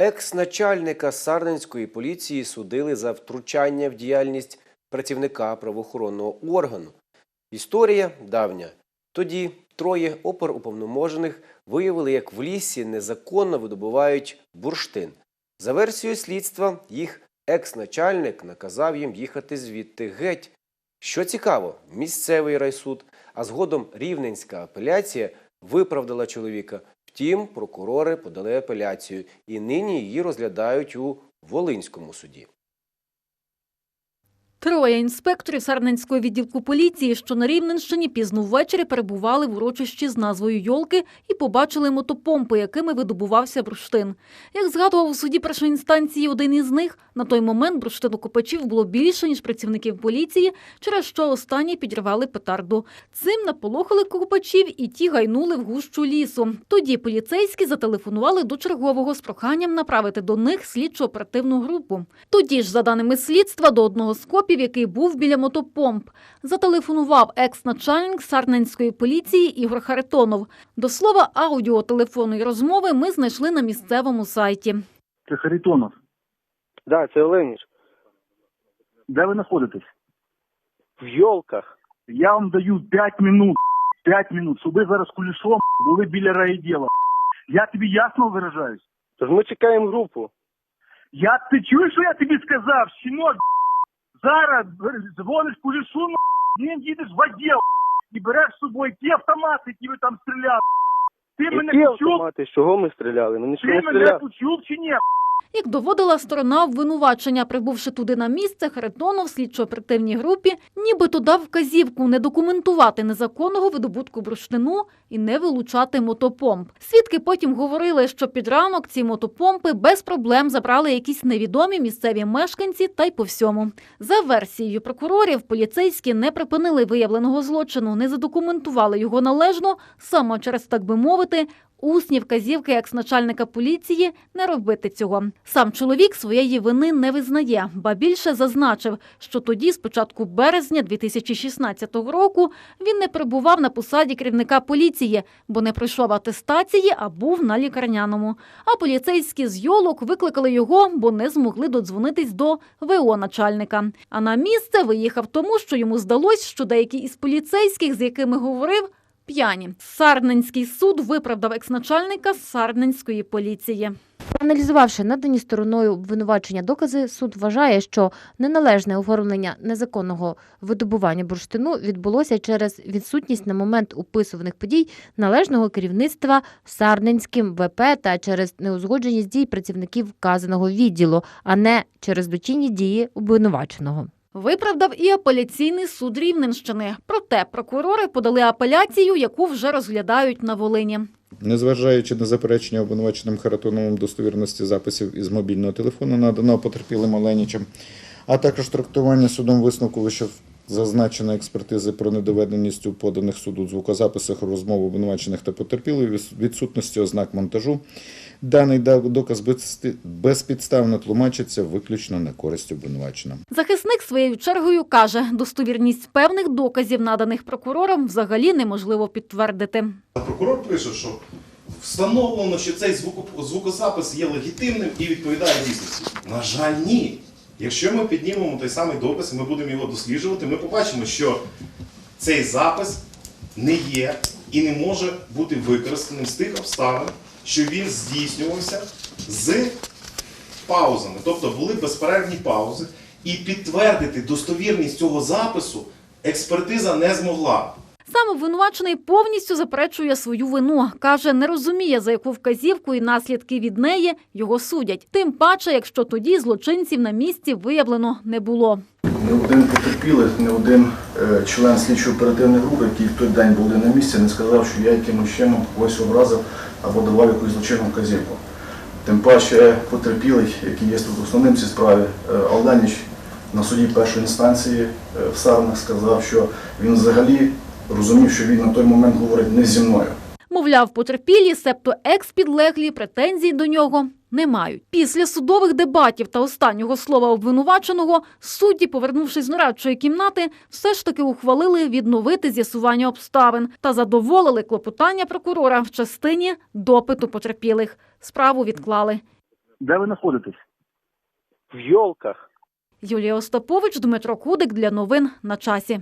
Екс-начальника Сарненської поліції судили за втручання в діяльність працівника правоохоронного органу. Історія давня. Тоді троє оперуповноможених виявили, як в лісі незаконно видобувають бурштин. За версією слідства, їх екс-начальник наказав їм їхати звідти геть. Що цікаво, місцевий райсуд, а згодом рівненська апеляція виправдала чоловіка. Втім, прокурори подали апеляцію і нині її розглядають у Волинському суді. Троє інспекторів Сарненського відділку поліції, що на Рівненщині пізно ввечері перебували в урочищі з назвою Йолки і побачили мотопомпи, якими видобувався бурштин. Як згадував у суді першої інстанції один із них, на той момент бурштинокопачів було більше, ніж працівників поліції, через що останні підірвали петарду. Цим наполохали копачів і ті гайнули в гущу лісу. Тоді поліцейські зателефонували до чергового з проханням направити до них слідчо-оперативну групу. Тоді ж, за даними слідства, до одного з який був біля мотопомп, зателефонував екс-начальник Сарненської поліції Ігор Харитонов. До слова, аудіо телефонної розмови ми знайшли на місцевому сайті. Це Харитонов. Да, це Оленіч. Де ви знаходитесь? В йолках. Я вам даю 5 минут. 5 минут, щоб ви зараз кулішом були біля райділа. Я тобі ясно виражаюсь. Тож ми чекаємо групу. Я ти чуєш, що я тобі сказав, щінок? Зараз дзвониш кулішу, він їдеш в відділ і береш з собою ті автомати, які ви там стріляли. Ти мене Які почув? автомати? З чого ми стріляли? Ми Ти нічого не мене стріляли. почув чи ні? Як доводила сторона обвинувачення, прибувши туди на місце, Харитонов слідчо-оперативній групі нібито дав вказівку не документувати незаконного видобутку бурштину і не вилучати мотопомп. Свідки потім говорили, що під ранок ці мотопомпи без проблем забрали якісь невідомі місцеві мешканці та й по всьому. За версією прокурорів, поліцейські не припинили виявленого злочину, не задокументували його належно, саме через, так би мовити, Усні вказівки екс-начальника поліції не робити цього. Сам чоловік своєї вини не визнає, ба більше зазначив, що тоді, з початку березня 2016 року, він не перебував на посаді керівника поліції, бо не пройшов атестації, а був на лікарняному. А поліцейські з йолок викликали його, бо не змогли додзвонитись до ВО начальника. А на місце виїхав тому, що йому здалось, що деякі із поліцейських, з якими говорив, п'яні. Сарненський суд виправдав екс-начальника Сарненської поліції. Аналізувавши надані стороною обвинувачення докази, суд вважає, що неналежне оформлення незаконного видобування бурштину відбулося через відсутність на момент описуваних подій належного керівництва Сарненським ВП та через неузгодженість дій працівників вказаного відділу, а не через дочинні дії обвинуваченого. Виправдав і апеляційний суд Рівненщини. Проте прокурори подали апеляцію, яку вже розглядають на Волині. Незважаючи на заперечення обвинуваченим Харатоновим достовірності записів із мобільного телефону, наданого потерпілим Оленічем, а також трактування судом висновку вище зазначеної експертизи про недоведеність у поданих суду звукозаписах розмов обвинувачених та потерпілих, від- відсутності ознак монтажу, даний да- доказ безпі- безпідставно тлумачиться виключно на користь обвинуваченого. Захисник своєю чергою каже, достовірність певних доказів, наданих прокурором, взагалі неможливо підтвердити. Прокурор пише, що встановлено, що цей звуко- звукозапис є легітимним і відповідає дійсності. На жаль, ні. Якщо ми піднімемо той самий допис, і ми будемо його досліджувати, ми побачимо, що цей запис не є і не може бути використаним з тих обставин, що він здійснювався з паузами. Тобто були безперервні паузи, і підтвердити достовірність цього запису експертиза не змогла. Сам обвинувачений повністю заперечує свою вину. Каже, не розуміє, за яку вказівку і наслідки від неї його судять. Тим паче, якщо тоді злочинців на місці виявлено не було. Не один потерпілий, не один е, член слідчої оперативної групи, який в той день були на місці, не сказав, що я якимось чином когось образив або давав якусь злочинну вказівку. Тим паче потерпілий, який є тут основним цій справі, е, Алданіч на суді першої інстанції е, в Сарнах сказав, що він взагалі розумів, що він на той момент говорить не зі мною. Мовляв, потерпілі, себто екс-підлеглі, претензій до нього не мають. Після судових дебатів та останнього слова обвинуваченого судді, повернувшись з нарадчої кімнати, все ж таки ухвалили відновити з'ясування обставин та задоволили клопотання прокурора в частині допиту потерпілих. Справу відклали. Де ви знаходитесь? В йолках. Юлія Остапович, Дмитро Кудик для новин на часі.